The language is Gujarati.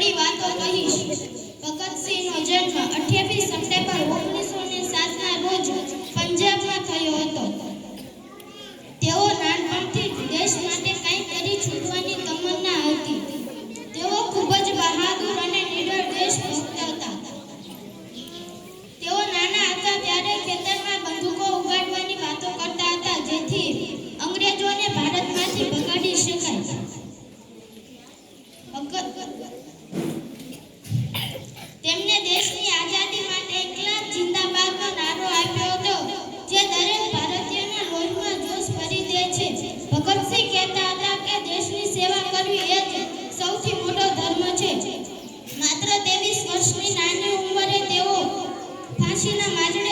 થોડી વાતો કહીશ ભગતસિંહનો જન્મ અઠ્યાવીસ સપ્ટેમ્બર ઓગણીસો ને સાતના રોજ પંજાબમાં તેમણે દેશની આઝાદી માટે એકલા જિંદાબાદનો નારો આપ્યો હતો, જે દરેક ભારતીયના લોહીમાં જોશ ભરી દે છે. ભગતસિંહ કહેતા હતા કે દેશની સેવા કરવી એ જ સૌથી મોટો ધર્મ છે. માત્ર ત્રેવીસ વર્ષની નાની ઉંમરે તેઓ ફાંસીના માજણે